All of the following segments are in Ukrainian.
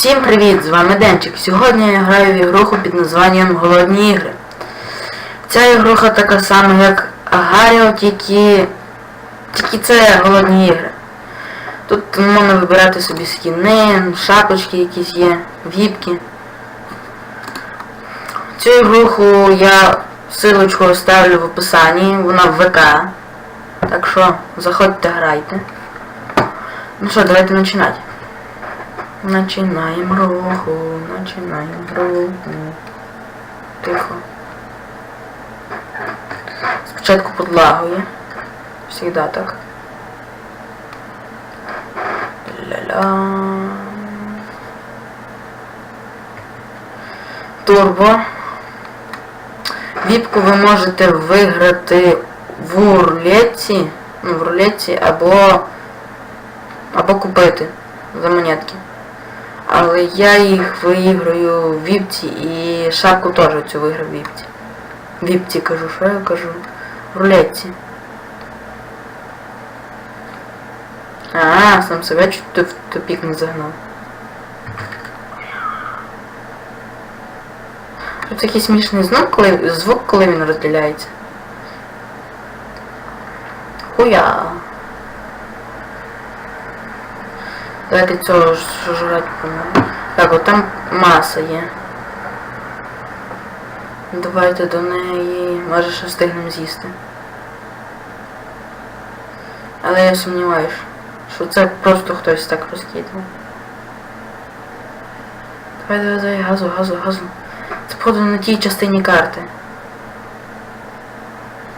Всім привіт! З вами Денчик. Сьогодні я граю в ігруху під названням Голодні ігри. Ця ігруха така сама, як Агаріо, тільки... Тільки це голодні ігри. Тут можна вибирати собі скіни, шапочки якісь є, віпки. Цю ігруху я силочку оставлю в описанні, вона в ВК. Так що заходьте, грайте. Ну що, давайте починати. Начинаем руху, начинаем руху. Тихо. Спочатку подлагує. Всегда так. Ля-ля. Турбо. Віпку ви можете виграти в рулетці, ну в рулетці або або купити за монетки. Але я їх виіграю в віпці і шапку теж цю виграв в віпці. В віпці кажу, що я кажу? В рулетці. А, сам себе чуть в тупік не загнав. Тут такий смішний звук, коли, звук, коли він розділяється. Хуя. Давайте цього ж жрати по-моєму. Так, там маса є. Давайте до неї. Може ще встигнемо з'їсти. Але я сумніваюсь, що це просто хтось так розкидав. Давай, давай, давай, газу, газу, газу. Це походу на тій частині карти.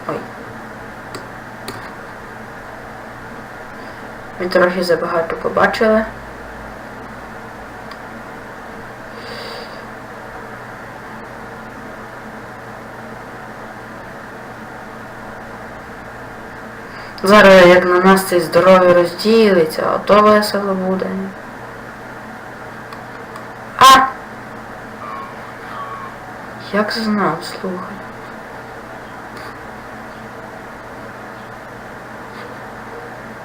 Ой. Ми трохи забагато побачили. Зараз як на нас цей здоров'я розділиться, а то весело буде. А! Як знав, слухай.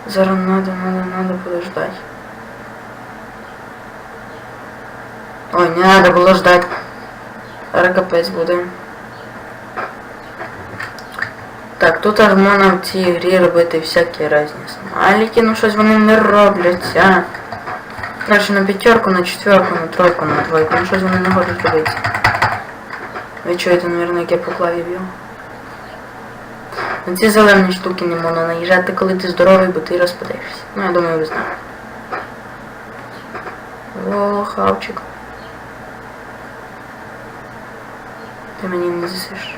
Зараз надо, надо, надо подождать. Ой, не надо було ждать. Зараз капець буде. Так, тут аж можна в цій грі робити всякі різні ну щось вони не роблять, а. Краще на п'ятерку, на четверку, на тройку, на двойку, ну щось вони не хочуть робити. Ви чуєте, мабуть, як я по клаві б'ю. На ці зелені штуки не можна наїжджати, коли ти здоровий, бо ти розпадешся. Ну, я думаю, ви знаєте. О, хавчик. Ти мені не засиш.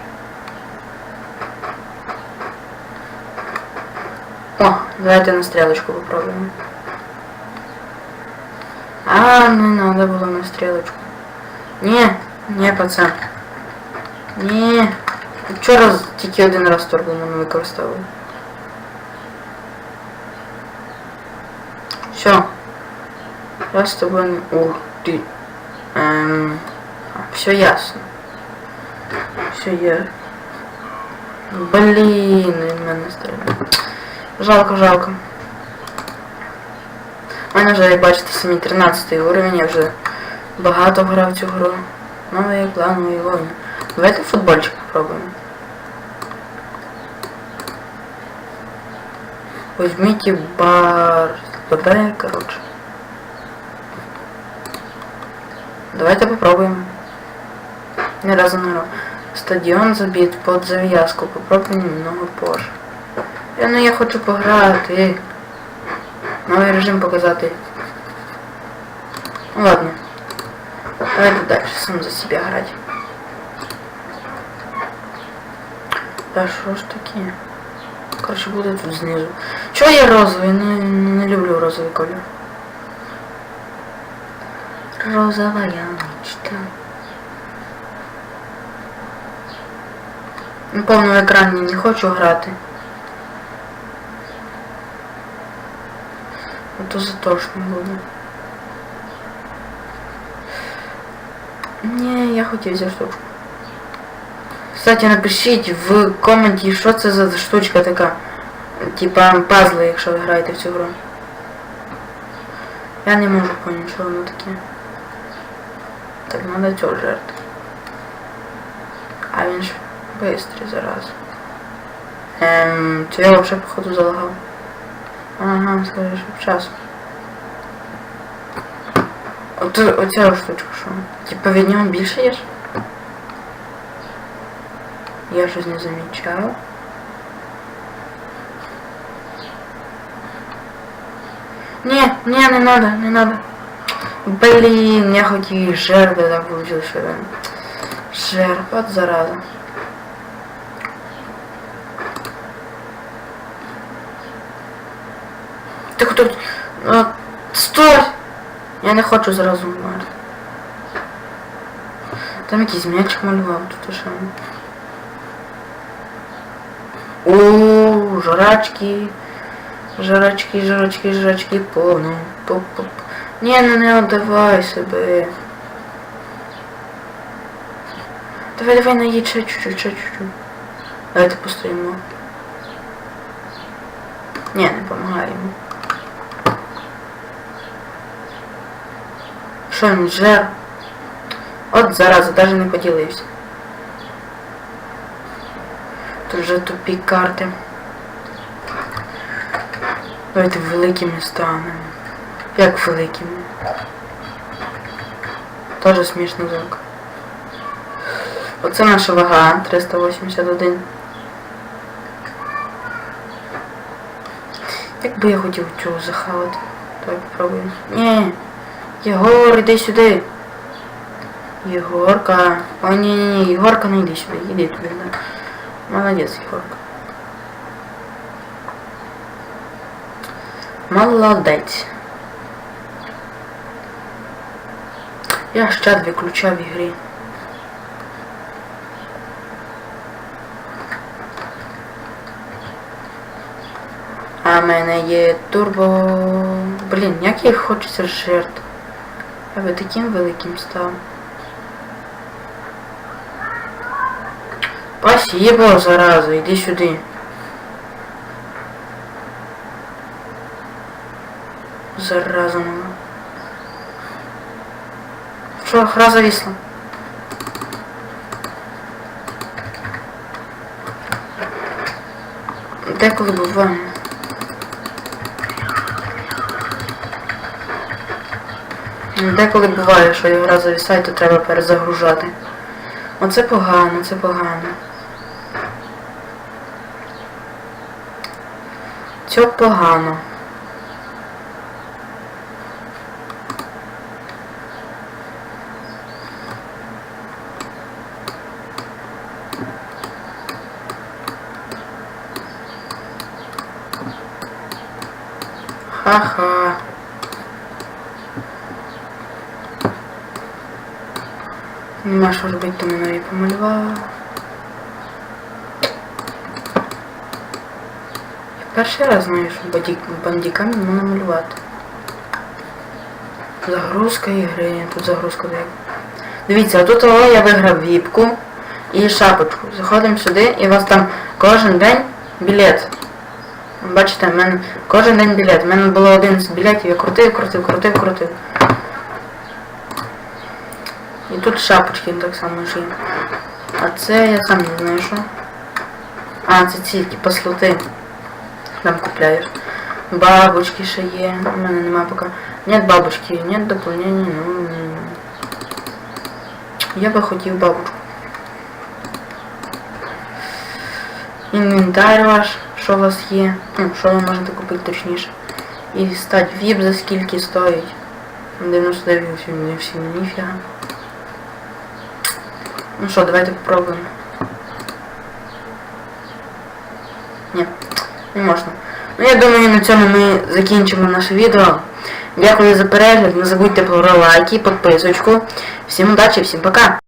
О, давайте на стрелочку попробуємо. А, не надо було на стрелочку. Не, не, пацан. Не. Вчора тільки один раз турбомон використовував. Все. Я з тобою не... Ух ти. Ем... Все ясно. Все є. Блін, він мене стріляє. Жалко, жалко. У мене вже, як бачите, самі 13 уровень, я вже багато грав цю гру. Новий план, нові воїни. Давайте футбольчик попробуємо. Возьмите бар... ББ, короче. Давайте попробуем. Ни разу не играл. Стадіон забит под зав'язку. Попробуем немного позже. Я, ну я хочу пограти. Новий режим показати. Ну ладно. Давайте дальше сам за себя грати. Да що ж таке? Короче, буде тут знизу. Чого я розовий? Не, не люблю розовий колір. Розова мечта. На повному екрані не хочу грати. А то затошно буде. Ні, я хотів взяти штучку. Кстати, напишіть в коменті, що це за штучка така. Типа пазли, якщо ви граєте в цю гру. Я не можу поняти, що воно таке. Так, надо цього жерти. А він ж бистрий зараз. Ем, це я взагалі походу залагав. Ага, скажи, щоб час. От оця штучка що? Типа від нього більше є? Я щось не замічаю. Не, не, не надо, не надо. Блин, я хоть и жертвы так получилось, что да. Жертв, вот зараза. Ти хто? А, стой! Я не хочу зразу вмерти. Там якийсь м'ячик малював, тут що. О, жрачки. Жрачки, жрачки, жрачки, повно. Поп, поп. Ні, ну не отдавай себе. Давай, давай, наїдь ще чуть-чуть, ще чуть-чуть. Давайте постоїмо. Ні, не йому. Що він жер? От зараза, навіть не поділився. Тут вже тупі карти. Давайте великими станемо. Як великими? Тоже смішно звук. Оце наша вага 381. Як би я хотів цього захавати. Так, пробуємо. Ні. Єгор, іди сюди. Єгорка. О, ні, ні, ні, Єгорка, не йди сюди, іди туди. Молодець, Єгорка. Молодець. Я ж чат виключав в ігрі. А в мене є турбо... Блін, як їх хочеться жертв. Я би таким великим став. Спасибо, зараза, іди сюди. Зараза. Що, гра зависла? Деколи буває. Деколи буває, що гра зависає, то треба перезагружати. Оце погано, це погано. Це погано. Ха-ха. Нема що робити, тому я її помалювала. Я перший раз знаю, що бандік, бандіками можна малювати. Загрузка ігри, тут загрузка де. Дивіться, тут о, я виграв віпку і шапочку. Заходимо сюди і у вас там кожен день білет. Бачите, в мене кожен день білет. У мене було 11 білетів, я крутив, крутив, крутив, крутив. І тут шапочки так само є. А це я сам не знаю що. А, це ці типа слоти. Там купляєш. Бабочки ще є. У мене нема поки. Нет бабочки, нет дополнения, ну. Я би хотів бабочку. Інвентар ваш, у вас є. Ну, що ви можете купити точніше. І стать VIP за скільки стоїть. 99 не всі ніфіга. Ну що, давайте попробуємо. Ні, не можна. Ну я думаю, на цьому ми закінчимо наше відео. Дякую за перегляд. Не забудьте про лайки, підписочку. Всім удачі, всім пока!